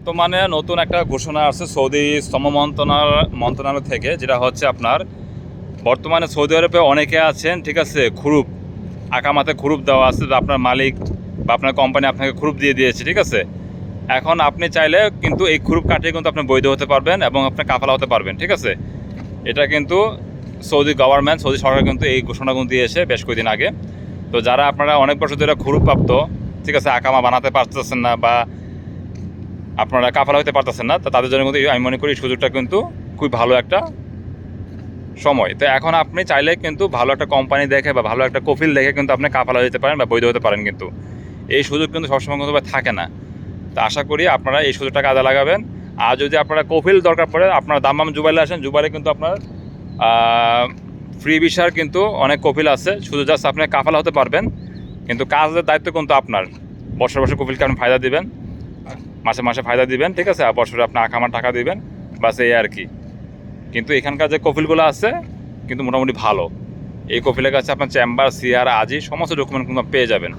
বর্তমানে নতুন একটা ঘোষণা আছে সৌদি শ্রম মন্ত্রণালয় মন্ত্রণালয় থেকে, যেটা হচ্ছে আপনার, বর্তমানে সৌদি আরবে অনেকে আছেন, ঠিক আছে, খুরুপ, আকামাতে খুরুপ দেওয়া আছে আপনার মালিক বা আপনার কোম্পানি আপনাকে খুরুপ দিয়ে দিয়েছে, ঠিক আছে? এখন আপনি চাইলে কিন্তু এই খুরুপ কাটিয়ে কিন্তু আপনি বৈধ হতে পারবেন এবং আপনি কাফালা হতে পারবেন, ঠিক আছে? এটা কিন্তু সৌদি গভর্নমেন্ট সৌদি সরকার কিন্তু এই ঘোষণাগুলো দিয়েছে বেশ কয়েকদিন আগে। তো যারা আপনারা অনেক বছর ধরে খুরুপ প্রাপ্ত ঠিক আছে, আকামা বানাতে পারতেছেন না বা আপনারা কাফালা হতে পারতেছেন না তাদের জন্য কিন্তু আমি মনে করি সুযোগটা কিন্তু খুবই ভালো একটা সময়। তো এখন আপনি চাইলে কিন্তু ভালো একটা কোম্পানি দেখে বা ভালো একটা কফিল দেখে কিন্তু আপনি কাফালা হতে পারেন বা বৈধ হতে পারেন কিন্তু। এই সুযোগ কিন্তু সবসময় কিন্তু থাকে না। তো আশা করি আপনারা এই সুযোগটা কাজে লাগাবেন। আর যদি আপনারা কফিল দরকার পড়ে, আপনারা দাম্মাম জুবাইলে আসেন, জুবাইলে কিন্তু আপনার ফ্রি ভিসার কিন্তু অনেক কফিল আছে। শুধু জাস্ট আপনি কাফালা হতে পারবেন, কিন্তু কাজের দায়িত্ব কিন্তু আপনার। বছর বছর কফিলকে আপনি ফায়দা দিবেন। মাসে মাসে ফায়দা দিবেন, ঠিক আছে? আর বছরে আপনি আকামার টাকা দিবেন, বাস এই আর কি। কিন্তু এখানকার যে কফিলগুলো আছে, কিন্তু মোটামুটি ভালো। এই কফিলের কাছে আপনার চেম্বার, সিআর আজি সমস্ত ডকুমেন্ট কিন্তু পেয়ে যাবেন।